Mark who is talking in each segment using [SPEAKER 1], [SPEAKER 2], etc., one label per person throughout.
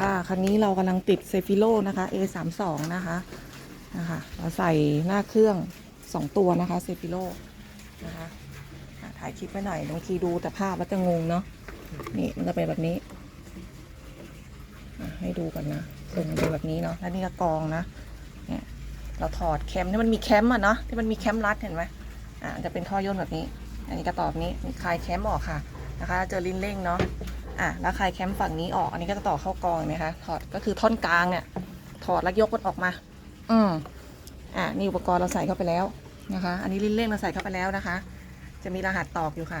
[SPEAKER 1] ค่ะคันนี้เรากำลังติดเซฟิโลนะคะ A32 นะคะนะคะ เราใส่หน้าเครื่อง 2 ตัวนะคะเซฟิโลนะคะถ่ายคลิปไว้หน่อยบางทีดูแต่ภาพแล้วจะงงเนาะนี่มันจะเป็นแบบนี้อะให้ดูกันนะส่งดูแบบนี้เนาะแล้วนี่ก็กองนะเนี่ยเราถอดแคมที่มันมีแคมอะเนาะที่มันมีแคมรัดเห็นไหมอะจะเป็นท่อย่นแบบนี้ อันนี้กระต่อบบนี้มีคลายแคมออกค่ะนะคะ เจอลิ้นเร่งเนาะ อะแล้วคลายแคมฝั่งนี้ออก อันนี้ก็จะต่อเข้ากองเห็นไหมคะถอดก็คือท่อนกลางเนี่ย ถอดแล้วยกมันออกมา อืมอะนี่อุปกรณ์เราใส่เข้าไปแล้วนะคะ อันนี้ลิ้นเร่งเราใส่เข้าไปแล้วนะคะ จะมีรหัสตอกอยู่ค่ะ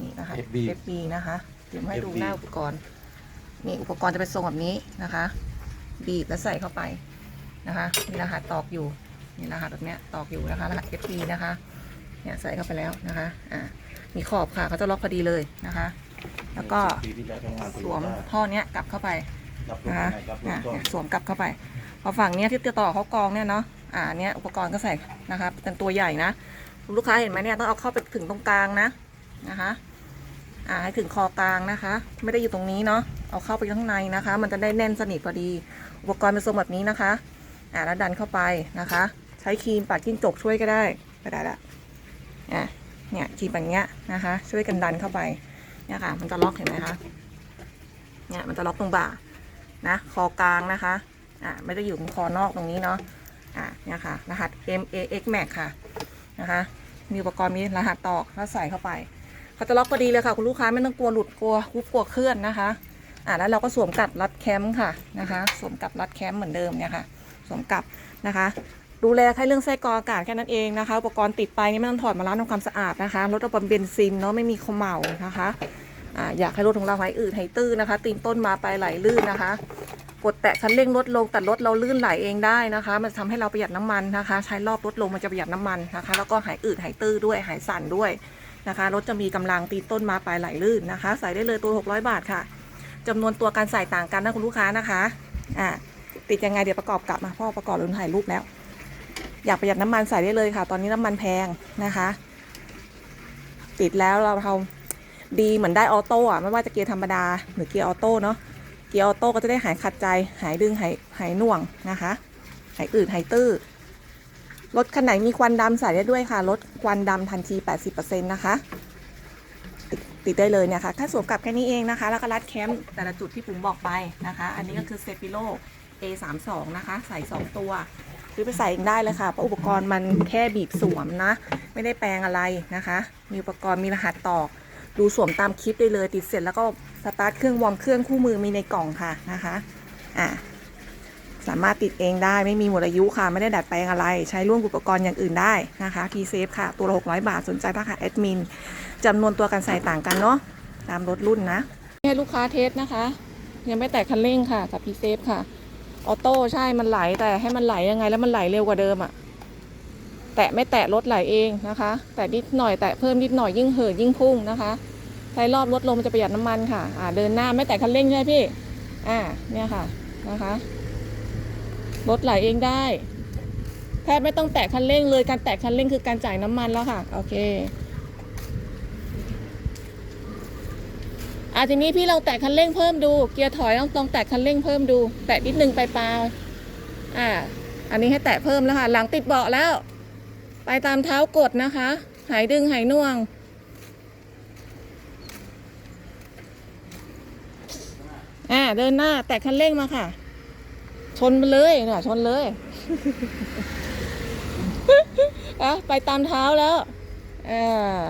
[SPEAKER 1] นี่รหัส
[SPEAKER 2] FB
[SPEAKER 1] FB นะคะเดี๋ยวมาให้ดู
[SPEAKER 2] FB
[SPEAKER 1] หน้าอุปกรณ์นี่อุปกรณ์จะเป็นทรงแบบนี้นะคะ บีบแล้วใส่เข้าไปนะคะ มีรหัสตอกอยู่มีรหัสแบบเนี้ยตอกอยู่นะคะ รหัส FB นะคะ เนี่ยใส่เข้าไปแล้วนะคะ อ่า มีขอบค่ะเขาจะล็อกพอดีเลยนะคะ แล้วก็สวมท่อเนี้ยกลับเข้าไปนะคะ
[SPEAKER 2] นี่
[SPEAKER 1] สวมกลับเข้าไป พอฝั่งเนี้ยที่จะต่อเขากองเนี่ยเนาะอ่าเนี้ยอุปกรณ์ก็ใส่นะคะเป็นตัวใหญ่นะลูกค้าเห็นไหมเนี่ยต้องเอาเข้าไปถึงตรงกลางนะนะคะอ่าให้ถึงคอกลางนะคะ ไม่ได้อยู่ตรงนี้เนาะเอาเข้าไปข้างในนะคะ มันจะได้แน่นสนิทพอดี อุปกรณ์เป็นทรงแบบนี้นะคะอ่าแล้วดันเข้าไปนะคะ ใช้ครีมปัดจิ้งจกช่วยก็ได้ก็ได้ละ เนี่ยครีมแบบเนี้ยนะคะ ช่วยกันดันเข้าไปเนี่ยค่ะ มันจะล็อกเห็นไหมคะเนี่ยมันจะล็อกตรงบ่านะคอกลางนะคะอ่าไม่ได้อยู่ตรงคอนอกตรงนี้เนาะอ่าเนี่ยค่ะ รหัส M A X Max ค่ะนะคะมีอุปกรณ์มีรหัสตอกแล้วใส่เข้าไปเขาจะล็อกพอดีเลยค่ะ คุณลูกค้าไม่ต้องกลัวหลุดกลัวคุบกลัวเคลื่อนนะคะอ่าแล้วเราก็สวมกับรัดแคมป์ค่ะนะคะ สวมกับรัดแคมป์เหมือนเดิมเนี่ยค่ะสวมกับนะคะ ดูแลแค่เรื่องไส้กรองอากาศแค่นั้นเองนะคะ อุปกรณ์ติดไปนี่ไม่ต้องถอดมาล้างทำความสะอาดนะคะลดระบบเบนซินเนาะไม่มีขมเหลานะคะอ่าอยากให้รถของเราหายอืดหายตื้อนะคะ ตีนต้นมาไปไหลลื่นนะคะ กดแตะคันเร่งลดลงแต่รถเราลื่นไหลเองได้นะคะ มันทำให้เราประหยัดน้ำมันนะคะ ใช้รอบลดลงมันจะประหยัดน้ำมันนะคะ แล้วก็หายอืดหายตื้อด้วยหายสั่นด้วยนะคะรถจะมีกำลังตีนต้นมาไปไหลลื่นนะคะ ใส่ได้เลยตัว 600 บาทค่ะจำนวนตัวการใส่ต่างกันนะคุณลูกค้านะคะอ่าติดยังไงเดี๋ยวประกอบกลับมาพ่อประกอบลืมถ่ายรูปแล้ว อยากประหยัดน้ำมันใส่ได้เลยค่ะ ตอนนี้น้ำมันแพงนะคะ ติดแล้วเราทำดีเหมือนได้ออโต้อะไม่ว่าจะเกียร์ธรรมดาหรือเกียร์ออโต้เนาะเกียร์ออโต้ก็จะได้หายขัดใจ หายดึงหายหายหน่วงนะคะหายอืดหายตื้อรถคันไหนมีควันดำใส่ได้ด้วยค่ะลดควันดำทันที 80%นะคะติดติดได้เลยเนี่ยค่ะแค่สวมกลับแค่นี้เองนะคะ แล้วก็รัดแคมป์แต่ละจุดที่ผมบอกไปนะคะ อันนี้ก็คือเซฟิโล A32 นะคะ ใส่ 2 ตัว ซื้อไปใส่เองได้เลยค่ะเพราะอุปกรณ์มันแค่บีบสวมนะ ไม่ได้แปลงอะไรนะคะ มีอุปกรณ์มีรหัสตอก ดูสวมตามคลิปได้เลย ติดเสร็จแล้วก็สตาร์ทเครื่องวอร์มเครื่องคู่มือมีในกล่องค่ะนะคะอะสามารถติดเองได้ไม่มีหมดอายุค่ะ ไม่ได้ดัดแปลงอะไร ใช้ร่วมอุปกรณ์อย่างอื่นได้นะคะพีเซฟค่ะ ตัวละ600 บาทสนใจราคาแอดมินจำนวนตัวการใส่ต่างกันเนาะตามรถรุ่นนะให้ลูกค้าเทสนะคะ ยังไม่แตะคันเร่งค่ะกับพีเซฟค่ะ ออโต้ใช่มันไหลแต่ให้มันไหลยังไงแล้วมันไหลเร็วกว่าเดิมอะแตะไม่แตะรถไหลเองนะคะ แต่นิดหน่อยแตะเพิ่มนิดหน่อยยิ่งเหินยิ่งพุ่งนะคะใช้รอบรถลงมันจะประหยัดน้ำมันค่ะอ่าเดินหน้าไม่แตะคันเร่งใช่พี่อ่าเนี่ยค่ะนะคะรถไหลเองได้แทบไม่ต้องแตะคันเร่งเลยการแตะคันเร่งคือการจ่ายน้ำมันแล้วค่ะ โอเค อะทีนี้พี่ลองแตะคันเร่งเพิ่มดูเกียร์ถอยลองลองแตะคันเร่งเพิ่มดู แตะนิดนึงไปปลายอ่า อันนี้ให้แตะเพิ่มแล้วค่ะ หลังติดเบาะแล้ว ไปตามเท้ากดนะคะ หายดึงหายน่วง อ่าเดินหน้า แตะคันเร่งมาค่ะ ชนไปเลยเนี่ยชนเลยอะไปตามเท้าแล้วอ่า